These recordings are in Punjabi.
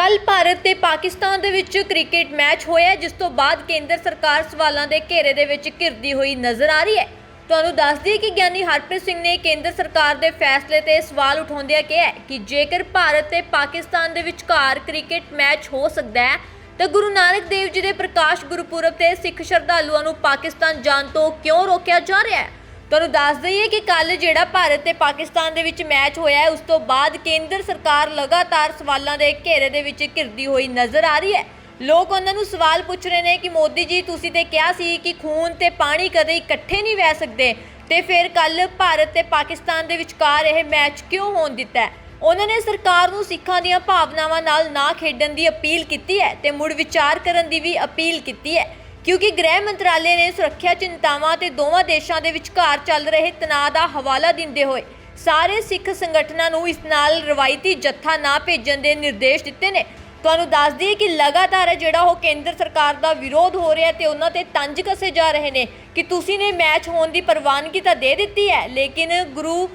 ਕੱਲ ਭਾਰਤ ਤੇ ਪਾਕਿਸਤਾਨ ਦੇ ਵਿੱਚ ਕ੍ਰਿਕਟ ਮੈਚ ਹੋਇਆ, ਜਿਸ ਤੋਂ ਬਾਅਦ ਕੇਂਦਰ ਸਰਕਾਰ ਸਵਾਲਾਂ ਦੇ ਘੇਰੇ ਦੇ ਵਿੱਚ ਘਿਰਦੀ ਹੋਈ ਨਜ਼ਰ ਆ ਰਹੀ ਹੈ। ਤੁਹਾਨੂੰ ਦੱਸ ਦਈਏ ਕਿ ਗਿਆਨੀ ਹਰਪ੍ਰੀਤ ਸਿੰਘ ਨੇ ਕੇਂਦਰ ਸਰਕਾਰ ਦੇ ਫੈਸਲੇ ਤੇ ਸਵਾਲ ਉਠਾਉਂਦਿਆਂ ਕਿਹਾ ਕਿ ਜੇਕਰ ਭਾਰਤ ਤੇ ਪਾਕਿਸਤਾਨ ਦੇ ਵਿਚਕਾਰ ਕ੍ਰਿਕਟ ਮੈਚ ਹੋ ਸਕਦਾ ਹੈ, ਤਾਂ ਗੁਰੂ ਨਾਨਕ ਦੇਵ ਜੀ ਦੇ ਪ੍ਰਕਾਸ਼ ਗੁਰਪੁਰਬ ਤੇ ਸਿੱਖ ਸ਼ਰਧਾਲੂਆਂ ਨੂੰ ਪਾਕਿਸਤਾਨ ਜਾਣ ਤੋਂ ਕਿਉਂ ਰੋਕਿਆ ਜਾ ਰਿਹਾ ਹੈ? ਤੁਹਾਨੂੰ ਦੱਸ ਦਈਏ ਕਿ ਕੱਲ ਜਿਹੜਾ ਭਾਰਤ ਤੇ ਪਾਕਿਸਤਾਨ ਦੇ ਵਿੱਚ ਮੈਚ ਹੋਇਆ ਹੈ, ਉਸ ਤੋਂ ਬਾਅਦ ਕੇਂਦਰ ਸਰਕਾਰ ਲਗਾਤਾਰ ਸਵਾਲਾਂ ਦੇ ਘੇਰੇ ਦੇ ਵਿੱਚ ਘਿਰਦੀ ਹੋਈ ਨਜ਼ਰ ਆ ਰਹੀ ਹੈ। ਲੋਕ ਉਹਨਾਂ ਨੂੰ ਸਵਾਲ ਪੁੱਛ ਰਹੇ ਨੇ ਕਿ ਮੋਦੀ ਜੀ, ਤੁਸੀਂ ਤੇ ਕਿਹਾ ਸੀ ਕਿ ਖੂਨ ਤੇ ਪਾਣੀ ਕਦੇ ਇਕੱਠੇ ਨਹੀਂ ਵਹਿ ਸਕਦੇ ਤੇ ਫਿਰ ਕੱਲ ਭਾਰਤ ਤੇ ਪਾਕਿਸਤਾਨ ਦੇ ਵਿਚਕਾਰ ਇਹ ਮੈਚ ਕਿਉਂ ਹੋਣ ਦਿੱਤਾ ਉਹਨਾਂ ਨੇ ਸਰਕਾਰ ਨੂੰ ਸਿੱਖਾਂ ਦੀਆਂ ਭਾਵਨਾਵਾਂ ਨਾਲ ਨਾ ਖੇਡਣ ਦੀ ਅਪੀਲ ਕੀਤੀ ਹੈ ਤੇ ਮੁੜ ਵਿਚਾਰ ਕਰਨ ਦੀ ਵੀ ਅਪੀਲ ਕੀਤੀ ਹੈ। ਕਿਉਂਕਿ ਗ੍ਰਹਿ ਮੰਤਰਾਲੇ ਨੇ ਸੁਰੱਖਿਆ ਚਿੰਤਾਵਾਂ ਤੇ ਦੋਵਾਂ ਦੇਸ਼ਾਂ ਦੇ ਵਿਚਕਾਰ ਚੱਲ ਰਹੇ ਤਣਾਅ ਦਾ ਹਵਾਲਾ ਦਿੰਦੇ ਹੋਏ ਸਾਰੇ ਸਿੱਖ ਸੰਗਠਨਾਂ ਨੂੰ ਇਸ ਨਾਲ ਰਵਾਇਤੀ ਜੱਥਾ ਨਾ ਭੇਜਣ ਦੇ ਨਿਰਦੇਸ਼ ਦਿੱਤੇ ਨੇ। ਤੁਹਾਨੂੰ ਦੱਸ ਦਈਏ ਕਿ ਲਗਾਤਾਰ ਜਿਹੜਾ ਉਹ ਕੇਂਦਰ ਸਰਕਾਰ ਦਾ ਵਿਰੋਧ ਹੋ ਰਿਹਾ ਤੇ ਉਹਨਾਂ ਤੇ ਤੰਜ ਕਸੇ ਜਾ ਰਹੇ ਨੇ ਕਿ ਤੁਸੀਂ ਨੇ ਮੈਚ ਹੋਣ ਦੀ ਪ੍ਰਵਾਨਗੀ ਤਾਂ ਦੇ ਦਿੱਤੀ ਹੈ, ਲੇਕਿਨ ਗੁਰੂ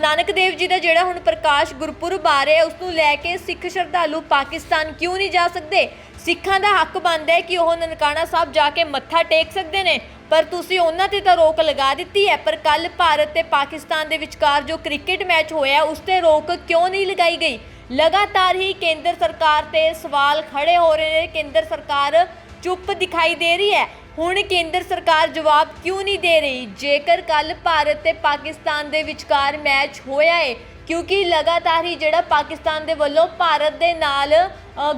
ਨਾਨਕ ਦੇਵ ਜੀ ਦਾ ਜਿਹੜਾ ਹੁਣ ਪ੍ਰਕਾਸ਼ ਗੁਰਪੁਰਬ ਆ ਰਿਹਾ, ਉਸ ਨੂੰ ਲੈ ਕੇ ਸਿੱਖ ਸ਼ਰਧਾਲੂ ਪਾਕਿਸਤਾਨ ਕਿਉਂ ਨਹੀਂ ਜਾ ਸਕਦੇ? ਸਿੱਖਾਂ ਦਾ ਹੱਕ ਬਣਦਾ ਹੈ ਕਿ ਉਹ ਨਨਕਾਣਾ ਸਾਹਿਬ ਜਾ ਕੇ ਮੱਥਾ ਟੇਕ ਸਕਦੇ ਨੇ। ਪਰ ਤੁਸੀਂ ਉਹਨਾਂ ਤੇ ਤਾਂ ਰੋਕ ਲਗਾ ਦਿੱਤੀ ਹੈ। ਪਰ ਕੱਲ ਭਾਰਤ ਤੇ ਪਾਕਿਸਤਾਨ ਦੇ ਵਿਚਕਾਰ ਜੋ ਕ੍ਰਿਕਟ ਮੈਚ ਹੋਇਆ, ਉਸ ਤੇ ਰੋਕ ਕਿਉਂ ਨਹੀਂ ਲਗਾਈ ਗਈ? ਲਗਾਤਾਰ ਹੀ ਕੇਂਦਰ ਸਰਕਾਰ ਤੇ ਸਵਾਲ ਖੜੇ ਹੋ ਰਹੇ ਨੇ। ਕੇਂਦਰ ਸਰਕਾਰ ਚੁੱਪ ਦਿਖਾਈ ਦੇ ਰਹੀ ਹੈ। ਹੁਣ ਕੇਂਦਰ ਸਰਕਾਰ ਜਵਾਬ ਕਿਉਂ ਨਹੀਂ ਦੇ ਰਹੀ? ਜੇਕਰ ਕੱਲ ਭਾਰਤ ਤੇ ਪਾਕਿਸਤਾਨ ਦੇ ਵਿਚਕਾਰ ਮੈਚ ਹੋਇਆ ਹੈ ਕਿਉਂਕਿ ਲਗਾਤਾਰ ਹੀ ਜਿਹੜਾ ਪਾਕਿਸਤਾਨ ਦੇ ਵੱਲੋਂ ਭਾਰਤ ਦੇ ਨਾਲ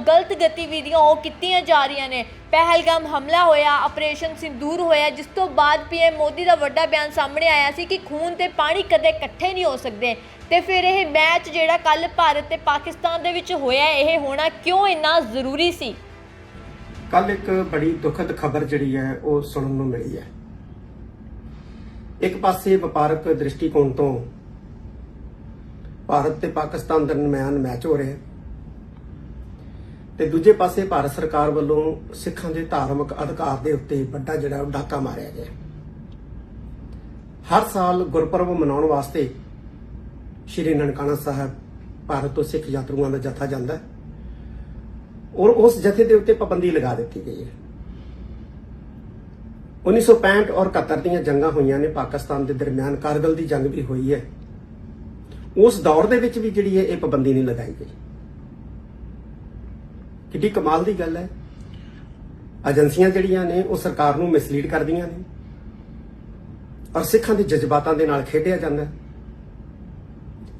ਗਲਤ ਗਤੀਵਿਧੀਆਂ ਉਹ ਕੀਤੀਆਂ ਜਾ ਰਹੀਆਂ ਨੇ। ਪਹਿਲਗਾਮ ਹਮਲਾ ਹੋਇਆ, ਆਪਰੇਸ਼ਨ ਸਿੰਦੂਰ ਹੋਇਆ, ਜਿਸ ਤੋਂ ਬਾਅਦ ਪੀਐਮ ਮੋਦੀ ਦਾ ਵੱਡਾ ਬਿਆਨ ਸਾਹਮਣੇ ਆਇਆ ਸੀ ਕਿ ਖੂਨ ਤੇ ਪਾਣੀ ਕਦੇ ਇਕੱਠੇ ਨਹੀਂ ਹੋ ਸਕਦੇ। ਤੇ ਫਿਰ ਇਹ ਮੈਚ ਜਿਹੜਾ ਕੱਲ ਭਾਰਤ ਤੇ ਪਾਕਿਸਤਾਨ ਦੇ ਵਿੱਚ ਹੋਇਆ, ਇਹ ਹੋਣਾ ਕਿਉਂ ਇੰਨਾ ਜ਼ਰੂਰੀ ਸੀ? ਕੱਲ ਇੱਕ ਬੜੀ ਦੁਖਦ ਖਬਰ ਜਿਹੜੀ ਹੈ, ਉਹ ਸੁਣਨ ਨੂੰ ਮਿਲੀ ਹੈ। ਇੱਕ ਪਾਸੇ ਵਪਾਰਕ ਦ੍ਰਿਸ਼ਟੀਕੋਣ ਤੋਂ ਭਾਰਤ ਤੇ ਪਾਕਿਸਤਾਨ ਦਰਮਿਆਨ ਮੈਚ ਹੋ ਰਿਹਾ ਤੇ ਦੂਜੇ ਪਾਸੇ ਭਾਰਤ ਸਰਕਾਰ ਵੱਲੋਂ ਸਿੱਖਾਂ ਦੇ ਧਾਰਮਿਕ ਅਧਿਕਾਰ ਦੇ ਉੱਤੇ ਵੱਡਾ ਜਿਹੜਾ ਉਹ ਡਾਕਾ ਮਾਰਿਆ ਗਿਆ। ਹਰ ਸਾਲ ਗੁਰਪੁਰਬ ਮਨਾਉਣ ਵਾਸਤੇ ਸ਼੍ਰੀ ਨਨਕਾਣਾ ਸਾਹਿਬ ਭਾਰਤ ਤੋਂ ਸਿੱਖ ਯਾਤਰੂਆਂ ਦਾ ਜਥਾ ਜਾਂਦਾ ਹੈ। ਔਰ ਉਸ ਜਥੇ ਦੇ ਉੱਤੇ ਪਾਬੰਦੀ ਲਗਾ ਦਿੱਤੀ ਗਈ ਹੈ। 1965 ਔਰ 71 ਦੀਆਂ ਜੰਗਾਂ ਹੋਈਆਂ ਨੇ। ਪਾਕਿਸਤਾਨ ਦੇ ਦਰਮਿਆਨ ਕਾਰਗਲ ਦੀ ਜੰਗ ਵੀ ਹੋਈ ਹੈ। ਉਸ ਦੌਰ ਦੇ ਵਿੱਚ ਵੀ ਜਿਹੜੀ ਹੈ ਇਹ ਪਾਬੰਦੀ ਨਹੀਂ ਲਗਾਈ ਗਈ। ਕਿੱਡੀ ਕਮਾਲ ਦੀ ਗੱਲ ਹੈ। ਏਜੰਸੀਆਂ ਜਿਹੜੀਆਂ ਨੇ, ਉਹ ਸਰਕਾਰ ਨੂੰ ਮਿਸਲੀਡ ਕਰਦੀਆਂ ਨੇ। ਔਰ ਸਿੱਖਾਂ ਦੇ ਜਜ਼ਬਾਤਾਂ ਦੇ ਨਾਲ ਖੇਡਿਆ ਜਾਂਦਾ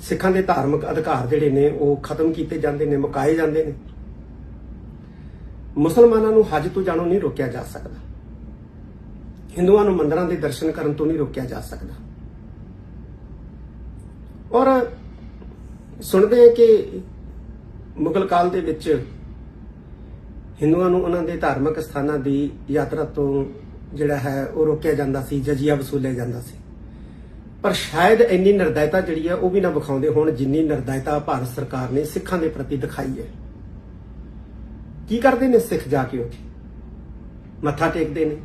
ਸਿੱਖਾਂ ਦੇ ਧਾਰਮਿਕ ਅਧਿਕਾਰ ਜਿਹੜੇ ਨੇ, ਉਹ ਖਤਮ ਕੀਤੇ ਜਾਂਦੇ ਨੇ, ਮੁਕਾਏ ਜਾਂਦੇ ਨੇ। ਮੁਸਲਮਾਨਾਂ ਨੂੰ ਹਜ ਤੋਂ ਜਾਣੋਂ ਨਹੀਂ ਰੋਕਿਆ ਜਾ ਸਕਦਾ। ਹਿੰਦੂਆਂ ਨੂੰ ਮੰਦਰਾਂ ਦੇ ਦਰਸ਼ਨ ਕਰਨ ਤੋਂ ਨਹੀਂ ਰੋਕਿਆ ਜਾ ਸਕਦਾ। ਔਰ ਸੁਣਦੇ ਹਾਂ ਕਿ ਮੁਗਲ ਕਾਲ ਦੇ ਵਿੱਚ ਹਿੰਦੂਆਂ ਨੂੰ ਉਹਨਾਂ ਦੇ ਧਾਰਮਿਕ ਸਥਾਨਾਂ ਦੀ ਯਾਤਰਾ ਤੋਂ ਜਿਹੜਾ ਹੈ ਉਹ ਰੋਕਿਆ ਜਾਂਦਾ ਸੀ, ਜਜ਼ੀਆ ਵਸੂਲਿਆ ਜਾਂਦਾ ਸੀ। ਪਰ ਸ਼ਾਇਦ ਇੰਨੀ ਨਿਰਦਇਤਾ ਜਿਹੜੀ ਹੈ ਉਹ ਵੀ ਨਾ ਵਿਖਾਉਂਦੇ ਹੋਣ ਜਿੰਨੀ ਨਿਰਦਇਤਾ ਭਾਰਤ ਸਰਕਾਰ ਨੇ ਸਿੱਖਾਂ ਦੇ ਪ੍ਰਤੀ ਦਿਖਾਈ ਹੈ। ਕੀ ਕਰਦੇ ਨੇ ਸਿੱਖ ਜਾ ਕੇ ਉੱਥੇ? ਮੱਥਾ ਟੇਕਦੇ ਨੇ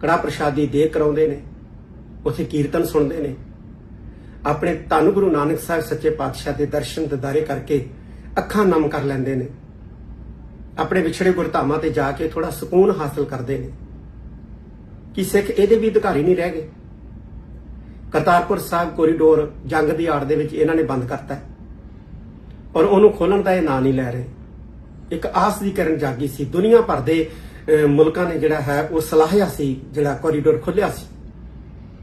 ਕੜਾ ਪ੍ਰਸ਼ਾਦੀ ਦੇ ਕਰਾਉਂਦੇ ਨੇ, ਉੱਥੇ ਕੀਰਤਨ ਸੁਣਦੇ ਨੇ। ਆਪਣੇ ਧੰਨ ਗੁਰੂ ਨਾਨਕ ਸਾਹਿਬ ਸੱਚੇ ਪਾਤਸ਼ਾਹ ਦੇ ਦਰਸ਼ਨ ਦਿਦਾਰੇ ਕਰਕੇ ਅੱਖਾਂ ਨਮ ਕਰ ਲੈਂਦੇ ਨੇ। ਆਪਣੇ ਵਿਛੜੇ ਗੁਰਧਾਮਾਂ ਤੇ ਜਾ ਕੇ ਥੋੜਾ ਸਕੂਨ ਹਾਸਲ ਕਰਦੇ ਨੇ। ਕਿ ਸਿੱਖ ਇਹਦੇ ਵੀ ਅਧਿਕਾਰੀ ਨਹੀਂ ਰਹਿ ਗਏ? ਕਰਤਾਰਪੁਰ ਸਾਹਿਬ ਕੋਰੀਡੋਰ ਜੰਗ ਦੀ ਆੜ ਦੇ ਵਿੱਚ ਇਹਨਾਂ ਨੇ ਬੰਦ ਕਰਤਾ ਹੈ। ਔਰ ਉਹਨੂੰ ਖੋਲਣ ਦਾ ਇਹ ਨਾਂ ਨਹੀਂ ਲੈ ਰਹੇ। ਇੱਕ ਆਸ ਦੀ ਕਰਨ ਜਾਗੀ ਸੀ। ਦੁਨੀਆ ਭਰ ਦੇ ਮੁਲਕਾਂ ਨੇ ਜਿਹੜਾ ਹੈ, ਉਹ ਸਲਾਹਿਆ ਸੀ, ਜਿਹੜਾ ਕੋਰੀਡੋਰ ਖੁੱਲਿਆ ਸੀ।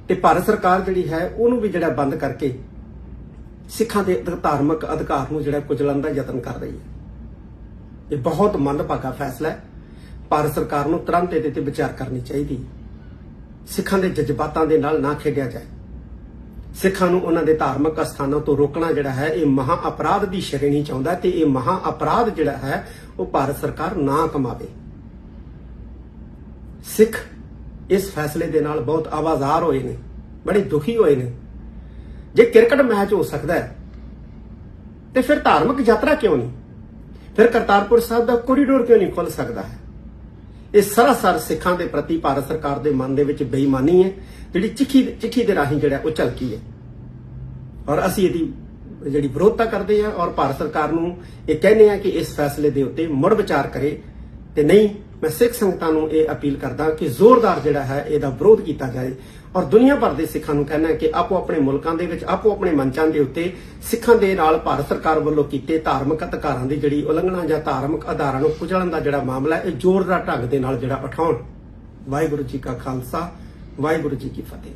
ਤੇ ਭਾਰਤ ਸਰਕਾਰ ਜਿਹੜੀ ਹੈ, ਉਹਨੂੰ ਵੀ ਜਿਹੜਾ ਬੰਦ ਕਰਕੇ ਸਿੱਖਾਂ ਦੇ ਧਾਰਮਿਕ ਅਧਿਕਾਰ ਨੂੰ ਜਿਹੜਾ ਕੁਚਲਣ ਦਾ ਯਤਨ ਕਰ ਰਹੀ ਹੈ। ਇਹ ਬਹੁਤ ਮੰਦਭਾਗਾ ਫੈਸਲਾ ਹੈ। ਭਾਰਤ ਸਰਕਾਰ ਨੂੰ ਤੁਰੰਤ ਇਹਦੇ ਤੇ ਵਿਚਾਰ ਕਰਨੀ ਚਾਹੀਦੀ ਸਿੱਖਾਂ ਦੇ ਜਜ਼ਬਾਤਾਂ ਦੇ ਨਾਲ ਨਾ ਖੇਡਿਆ ਜਾਏ। ਸਿੱਖਾਂ ਨੂੰ ਉਹਨਾਂ ਦੇ ਧਾਰਮਿਕ ਸਥਾਨਾਂ ਤੋਂ ਰੋਕਣਾ ਜਿਹੜਾ ਹੈ, ਇਹ ਮਹਾ ਅਪਰਾਧ ਦੀ ਸ਼੍ਰੇਣੀ ਚ ਆਉਂਦਾ ਤੇ ਇਹ ਮਹਾ ਅਪਰਾਧ ਜਿਹੜਾ ਹੈ, ਉਹ ਭਾਰਤ ਸਰਕਾਰ ਨਾ ਕਮਾਵੇ। ਸਿੱਖ ਇਸ ਫੈਸਲੇ ਦੇ ਨਾਲ ਬਹੁਤ ਆਵਾਜ਼ਾਰ ਹੋਏ ਨੇ, ਬੜੇ ਦੁਖੀ ਹੋਏ ਨੇ। ਜੇ ਕ੍ਰਿਕਟ ਮੈਚ ਹੋ ਸਕਦਾ ਹੈ, ਤੇ ਫਿਰ ਧਾਰਮਿਕ ਯਾਤਰਾ ਕਿਉਂ ਨਹੀਂ? ਫਿਰ ਕਰਤਾਰਪੁਰ ਸਾਹਿਬ ਦਾ ਕੋਰੀਡੋਰ ਕਿਉਂ ਨਹੀਂ ਖੁੱਲ ਸਕਦਾ ਹੈ? ਇਹ ਸਰਾਸਰ ਸਿੱਖਾਂ ਦੇ ਪ੍ਰਤੀ ਭਾਰਤ ਸਰਕਾਰ ਦੇ ਮਨ ਦੇ ਵਿੱਚ ਬੇਈਮਾਨੀ ਹੈ, ਜਿਹੜੀ ਚਿੱਠੀ ਚਿੱਠੀ ਦੇ ਰਾਹੀਂ ਜਿਹੜਾ ਉਹ ਝਲਕੀ ਹੈ। ਔਰ ਅਸੀਂ ਇਹਦੀ ਜਿਹੜੀ ਵਿਰੋਧਤਾ ਕਰਦੇ ਆ ਔਰ ਭਾਰਤ ਸਰਕਾਰ ਨੂੰ ਇਹ ਕਹਿੰਦੇ ਆ ਕਿ ਇਸ ਫੈਸਲੇ ਦੇ ਉੱਤੇ ਮੁੜ ਵਿਚਾਰ ਕਰੇ ਤੇ ਨਹੀਂ ਮੈਂ ਸਿੱਖ ਸੰਗਤਾਂ ਨੂੰ ਇਹ ਅਪੀਲ ਕਰਦਾ ਕਿ ਜ਼ੋਰਦਾਰ ਜਿਹੜਾ ਹੈ ਇਹਦਾ ਵਿਰੋਧ ਕੀਤਾ ਜਾਏ ਔਰ ਦੁਨੀਆ ਭਰ ਦੇ ਸਿੱਖਾਂ ਨੂੰ ਕਹਿਣਾ ਕਿ ਆਪੋ ਆਪਣੇ ਮੁਲਕਾਂ ਦੇ ਵਿੱਚ, ਆਪੋ ਆਪਣੇ ਮੰਚਾਂ ਦੇ ਉੱਤੇ ਸਿੱਖਾਂ ਦੇ ਨਾਲ ਭਾਰਤ ਸਰਕਾਰ ਵੱਲੋਂ ਕੀਤੇ ਧਾਰਮਿਕ ਅਧਿਕਾਰਾਂ ਦੀ ਜਿਹੜੀ ਉਲੰਘਣਾ ਜਾਂ ਧਾਰਮਿਕ ਆਧਾਰਾਂ ਨੂੰ ਕੁਚਲਣ ਦਾ ਜਿਹੜਾ ਮਾਮਲਾ ਇਹ ਜ਼ੋਰਦਾਰ ਢੰਗ ਦੇ ਨਾਲ ਜਿਹੜਾ ਉਠਾਉਣ ਵਾਹਿਗੁਰੂ ਜੀ ਕਾ ਖਾਲਸਾ, ਵਾਹਿਗੁਰੂ ਜੀ ਕੀ ਫਤਿਹ।